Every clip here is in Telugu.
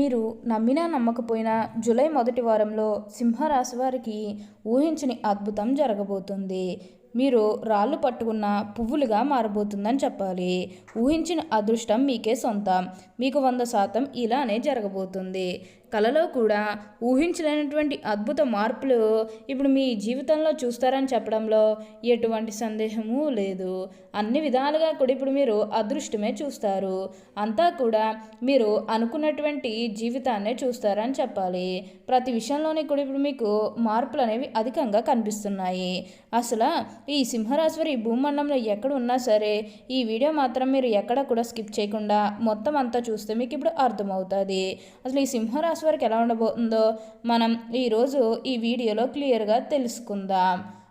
మీరు నమ్మినా నమ్మకపోయినా జూలై మొదటి వారంలో సింహరాశి వారికి ఊహించని అద్భుతం జరగబోతుంది. మీరు రాళ్ళు పట్టుకున్న పువ్వులుగా మారబోతుందని చెప్పాలి. ఊహించిన అదృష్టం మీకే సొంతం. మీకు వంద శాతం ఇలానే జరగబోతుంది. కలలో కూడా ఊహించలేనటువంటి అద్భుత మార్పులు ఇప్పుడు మీ జీవితంలో చూస్తారని చెప్పడంలో ఎటువంటి సందేహము లేదు. అన్ని విధాలుగా కూడా ఇప్పుడు మీరు అదృష్టమే చూస్తారు. అంతా కూడా మీరు అనుకున్నటువంటి జీవితాన్నే చూస్తారని చెప్పాలి. ప్రతి విషయంలోనే కూడా ఇప్పుడు మీకు మార్పులు అనేవి అధికంగా కనిపిస్తున్నాయి. అసలు ఈ సింహరాశ్వరి ఈ భూమండలంలో ఎక్కడ ఉన్నా సరే ఈ వీడియో మాత్రం మీరు ఎక్కడ కూడా స్కిప్ చేయకుండా మొత్తం అంతా చూస్తే మీకు ఇప్పుడు అర్థమవుతుంది. అసలు ఈ సింహరాశి వారికి ఎలా ఉండబోతుందో మనం ఈరోజు ఈ వీడియోలో క్లియర్గా తెలుసుకుందాం.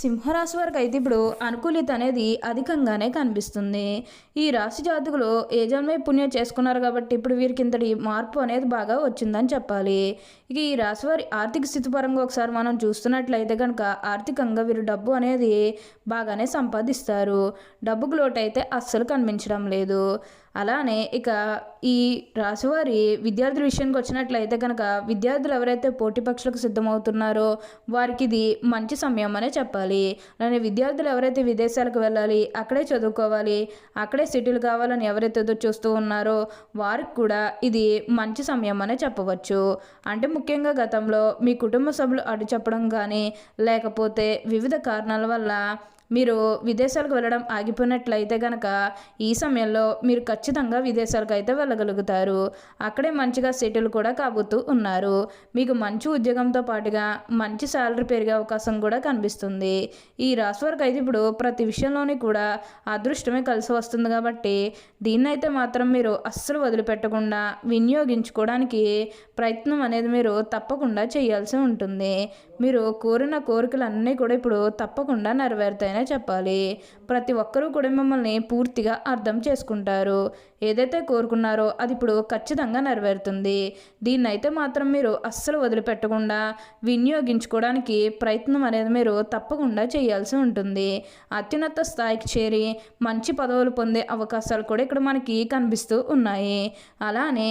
సింహరాశి వారికి అయితే ఇప్పుడు అనుకూలిత అనేది అధికంగానే కనిపిస్తుంది. ఈ రాశి జాతకులు ఏ జన్మే పుణ్యం చేసుకున్నారు కాబట్టి ఇప్పుడు వీరికి ఇంతటి మార్పు అనేది బాగా వచ్చిందని చెప్పాలి. ఇక ఈ రాశి వారి ఆర్థిక స్థితి పరంగా ఒకసారి మనం చూస్తున్నట్లయితే కనుక ఆర్థికంగా వీరు డబ్బు అనేది బాగానే సంపాదిస్తారు. డబ్బుకు లోటు అయితే అస్సలు కనిపించడం లేదు. అలానే ఇక ఈ రాశివారి విద్యార్థుల విషయానికి వచ్చినట్లయితే కనుక విద్యార్థులు ఎవరైతే పోటీ పక్షులకు సిద్ధమవుతున్నారో వారికి ఇది మంచి సమయం అనే చెప్పాలి. అలానే విద్యార్థులు ఎవరైతే విదేశాలకు వెళ్ళాలి అక్కడే చదువుకోవాలి అక్కడే సిటీలు కావాలని ఎవరైతే ఎదురు చూస్తూ ఉన్నారో వారికి కూడా ఇది మంచి సమయం అనే చెప్పవచ్చు. అంటే ముఖ్యంగా గతంలో మీ కుటుంబ సభ్యులు అడ్డు చెప్పడం కానీ లేకపోతే వివిధ కారణాల వల్ల మీరు విదేశాలకు వెళ్ళడం ఆగిపోయినట్లయితే కనుక ఈ సమయంలో మీరు ఖచ్చితంగా విదేశాలకు అయితే వెళ్ళగలుగుతారు. అక్కడే మంచిగా సెటిల్ కూడా కాబోతూ ఉన్నారు. మీకు మంచి ఉద్యోగంతో పాటుగా మంచి శాలరీ పెరిగే అవకాశం కూడా కనిపిస్తుంది. ఈ రాశి వరకు అయితే ఇప్పుడు ప్రతి విషయంలోని కూడా అదృష్టమే కలిసి వస్తుంది కాబట్టి దీన్నైతే మాత్రం మీరు అస్సలు వదిలిపెట్టకుండా వినియోగించుకోవడానికి ప్రయత్నం అనేది మీరు తప్పకుండా చేయాల్సి ఉంటుంది. మీరు కోరిన కోరికలన్నీ కూడా ఇప్పుడు తప్పకుండా నెరవేరుతాయి చెప్పాలి. ప్రతి ఒక్కరూ కూడా మిమ్మల్ని పూర్తిగా అర్థం చేసుకుంటారు. ఏదైతే కోరుకున్నారో అది ఇప్పుడు ఖచ్చితంగా నెరవేరుతుంది. దీన్నైతే మాత్రం మీరు అస్సలు వదిలిపెట్టకుండా వినియోగించుకోవడానికి ప్రయత్నం అనేది మీరు తప్పకుండా చేయాల్సి ఉంటుంది. అత్యున్నత స్థాయికి చేరి మంచి పదవులు పొందే అవకాశాలు కూడా ఇక్కడ మనకి కనిపిస్తూ ఉన్నాయి. అలానే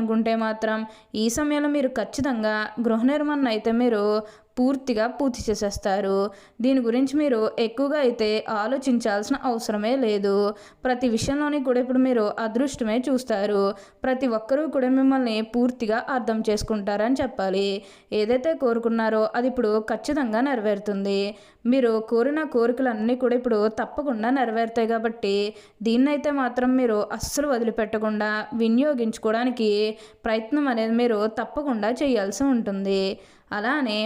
అనుకుంటే మాత్రం ఈ సమయంలో మీరు ఖచ్చితంగా గృహ నిర్మాణం అయితే మీరు పూర్తిగా పూర్తి చేసేస్తారు. దీని గురించి మీరు ఎక్కువగా అయితే ఆలోచించాల్సిన అవసరమే లేదు. ప్రతి విషయంలోని కూడా ఇప్పుడు మీరు అదృష్టమే చూస్తారు. ప్రతి ఒక్కరూ కూడా మిమ్మల్ని పూర్తిగా అర్థం చేసుకుంటారని చెప్పాలి. ఏదైతే కోరుకున్నారో అది ఇప్పుడు ఖచ్చితంగా నెరవేరుతుంది. మీరు కోరిన కోరికలన్నీ కూడా ఇప్పుడు తప్పకుండా నెరవేరుతాయి కాబట్టి దీన్నైతే మాత్రం మీరు అస్సలు వదిలిపెట్టకుండా వినియోగించుకోవడానికి ప్రయత్నం అనేది మీరు తప్పకుండా చేయాల్సి ఉంటుంది. అలానే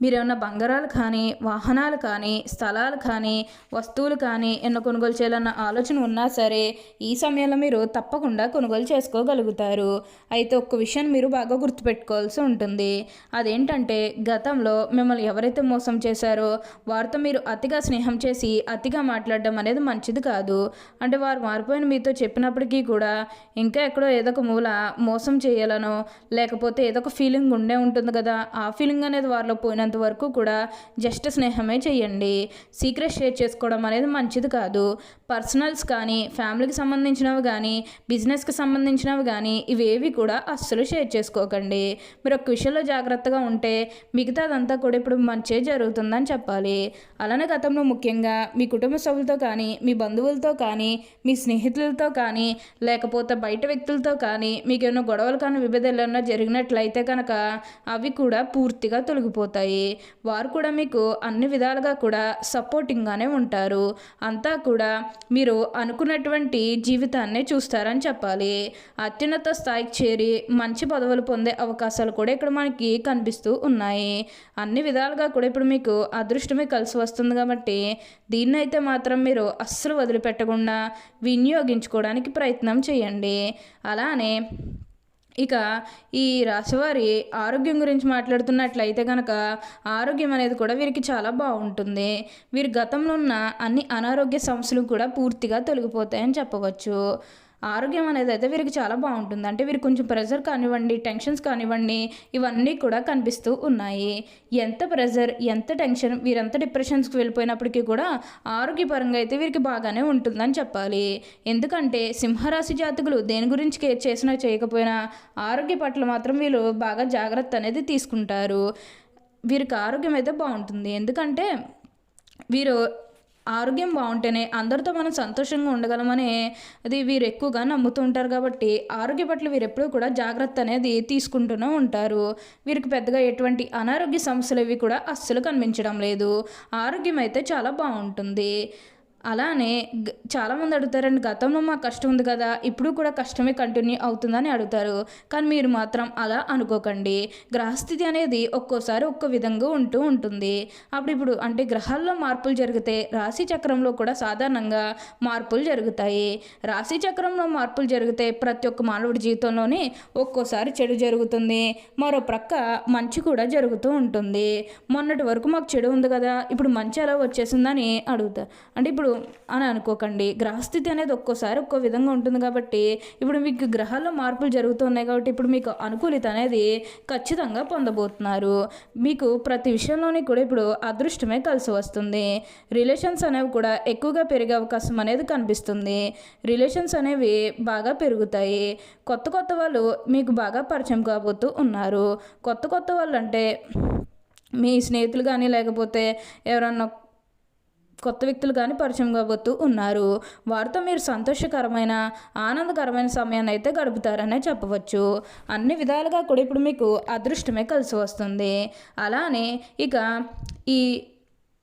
మీరేమన్నా బంగారాలు కానీ వాహనాలు కానీ స్థలాలు కానీ వస్తువులు కానీ ఎన్నో కొనుగోలు చేయాలన్న ఆలోచన ఉన్నా సరే ఈ సమయంలో మీరు తప్పకుండా కొనుగోలు చేసుకోగలుగుతారు. అయితే ఒక్క విషయాన్ని మీరు బాగా గుర్తుపెట్టుకోవాల్సి ఉంటుంది. అదేంటంటే గతంలో మిమ్మల్ని ఎవరైతే మోసం చేశారో వారితో మీరు అతిగా స్నేహం చేసి అతిగా మాట్లాడడం అనేది మంచిది కాదు. అంటే వారు మారిపోయిన మీతో చెప్పినప్పటికీ కూడా ఇంకా ఎక్కడో ఏదో ఒక మూల మోసం చేయాలనో లేకపోతే ఏదో ఒక ఫీలింగ్ ఉండే ఉంటుంది కదా ఆ ఫీలింగ్ అనేది వారిలో పోయిన వీలైనంత వరకు కూడా జస్ట్ స్నేహమే చేయండి. సీక్రెట్ షేర్ చేసుకోవడం అనేది మంచిది కాదు. పర్సనల్స్ కానీ ఫ్యామిలీకి సంబంధించినవి కానీ బిజినెస్కి సంబంధించినవి కానీ ఇవేవి కూడా అస్సలు షేర్ చేసుకోకండి. మీరు ఒక విషయంలో జాగ్రత్తగా ఉంటే మిగతాదంతా కూడా ఇప్పుడు మంచే జరుగుతుందని చెప్పాలి. అలానే గతంలో ముఖ్యంగా మీ కుటుంబ సభ్యులతో కానీ మీ బంధువులతో కానీ మీ స్నేహితులతో కానీ లేకపోతే బయట వ్యక్తులతో కానీ మీకు ఏమైనా గొడవలు కానీ విభేదాలు ఏమైనా జరిగినట్లయితే కనుక అవి కూడా పూర్తిగా తొలగిపోతాయి. వారు కూడా మీకు అన్ని విధాలుగా కూడా సపోర్టింగ్గానే ఉంటారు. అంతా కూడా మీరు అనుకున్నటువంటి జీవితాన్ని చూస్తారని చెప్పాలి. అత్యున్నత స్థాయికి చేరి మంచి పదవులు పొందే అవకాశాలు కూడా ఇక్కడ మనకి కనిపిస్తూ ఉన్నాయి. అన్ని విధాలుగా కూడా ఇప్పుడు మీకు అదృష్టమే కలిసి వస్తుంది కాబట్టి దీన్నైతే మాత్రం మీరు అస్సలు వదిలిపెట్టకుండా వినియోగించుకోవడానికి ప్రయత్నం చేయండి. అలానే ఇక ఈ రాశివారి ఆరోగ్యం గురించి మాట్లాడుతున్నట్లయితే కనుక ఆరోగ్యం అనేది కూడా వీరికి చాలా బాగుంటుంది. వీరి గతంలో ఉన్న అన్ని అనారోగ్య సమస్యలు కూడా పూర్తిగా తొలగిపోతాయని చెప్పవచ్చు. ఆరోగ్యం అనేది అయితే వీరికి చాలా బాగుంటుంది. అంటే వీరికి కొంచెం ప్రెషర్ కానివ్వండి టెన్షన్స్ కానివ్వండి ఇవన్నీ కూడా కనిపిస్తూ ఉన్నాయి. ఎంత ప్రెషర్ ఎంత టెన్షన్ వీరంత డిప్రెషన్స్కి వెళ్ళిపోయినప్పటికీ కూడా ఆరోగ్యపరంగా అయితే వీరికి బాగానే ఉంటుందని చెప్పాలి. ఎందుకంటే సింహరాశి జాతకులు దేని గురించి కేర్ చేసినా చేయకపోయినా ఆరోగ్య పట్ల మాత్రం వీళ్ళు బాగా జాగ్రత్త అనేది తీసుకుంటారు. వీరికి ఆరోగ్యం అయితే బాగుంటుంది. ఎందుకంటే వీరు ఆరోగ్యం బాగుంటేనే అందరితో మనం సంతోషంగా ఉండగలమని అది వీరు ఎక్కువగా నమ్ముతూ ఉంటారు కాబట్టి ఆరోగ్య పట్ల వీరు ఎప్పుడూ కూడా జాగ్రత్త అనేది తీసుకుంటూనే ఉంటారు. వీరికి పెద్దగా ఎటువంటి అనారోగ్య సమస్యలు ఇవి కూడా అస్సలు కనిపించడం లేదు. ఆరోగ్యం అయితే చాలా బాగుంటుంది. అలానే చాలామంది అడుగుతారండి గతంలో మాకు కష్టం ఉంది కదా ఇప్పుడు కూడా కష్టమే కంటిన్యూ అవుతుందని అడుగుతారు. కానీ మీరు మాత్రం అలా అనుకోకండి. గ్రహస్థితి అనేది ఒక్కోసారి ఒక్కో విధంగా ఉంటూ ఉంటుంది. అప్పుడు ఇప్పుడు అంటే గ్రహాల్లో మార్పులు జరిగితే రాశి చక్రంలో కూడా సాధారణంగా మార్పులు జరుగుతాయి. రాశి చక్రంలో మార్పులు జరిగితే ప్రతి ఒక్క మానవుడి జీవితంలోనే ఒక్కోసారి చెడు జరుగుతుంది. మరో ప్రక్క మంచి కూడా జరుగుతూ ఉంటుంది. మొన్నటి వరకు మాకు చెడు ఉంది కదా ఇప్పుడు మంచి ఎలా వచ్చేసిందని అడుగుతా అంటే ఇప్పుడు అని అనుకోకండి. గ్రహస్థితి అనేది ఒక్కోసారి ఒక్కో విధంగా ఉంటుంది కాబట్టి ఇప్పుడు మీకు గ్రహాల్లో మార్పులు జరుగుతున్నాయి కాబట్టి ఇప్పుడు మీకు అనుకూలిత అనేది ఖచ్చితంగా పొందబోతున్నారు. మీకు ప్రతి విషయంలోని కూడా ఇప్పుడు అదృష్టమే కలిసి వస్తుంది. రిలేషన్స్ అనేవి కూడా ఎక్కువగా పెరిగే అవకాశం అనేది కనిపిస్తుంది. రిలేషన్స్ అనేవి బాగా పెరుగుతాయి. కొత్త కొత్త వాళ్ళు మీకు బాగా పరిచయం కాబోతూ ఉన్నారు. కొత్త కొత్త వాళ్ళు అంటే మీ స్నేహితులు కానీ లేకపోతే ఎవరన్నా కొత్త వ్యక్తులు కానీ పరిచయం కాబోతూ ఉన్నారు. వారితో మీరు సంతోషకరమైన ఆనందకరమైన సమయాన్ని అయితే గడుపుతారనే చెప్పవచ్చు. అన్ని విధాలుగా కూడా ఇప్పుడు మీకు అదృష్టమే కలిసి వస్తుంది. అలానే ఇక ఈ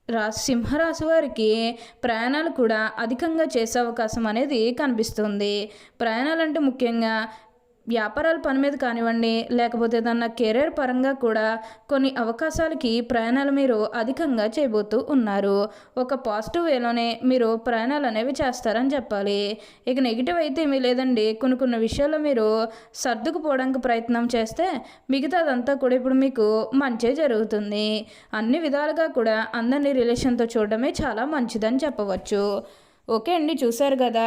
రా సింహరాశి వారికి ప్రయాణాలు కూడా అధికంగా చేసే అవకాశం అనేది కనిపిస్తుంది. ప్రయాణాలు అంటే ముఖ్యంగా వ్యాపారాల పని మీద కానివ్వండి లేకపోతే ఏదన్నా కెరీర్ పరంగా కూడా కొన్ని అవకాశాలకి ప్రయాణాలు మీరు అధికంగా చేయబోతూ ఉన్నారు. ఒక పాజిటివ్ వేలోనే మీరు ప్రయాణాలు అనేవి చేస్తారని చెప్పాలి. ఇక నెగిటివ్ అయితే ఏమీ లేదండి. కొన్ని కొన్ని విషయాల్లో మీరు సర్దుకుపోవడానికి ప్రయత్నం చేస్తే మిగతాదంతా కూడా ఇప్పుడు మీకు మంచి జరుగుతుంది. అన్ని విధాలుగా కూడా అందరినీ రిలేషన్తో చూడడమే చాలా మంచిదని చెప్పవచ్చు. ఓకే అండి చూశారు కదా?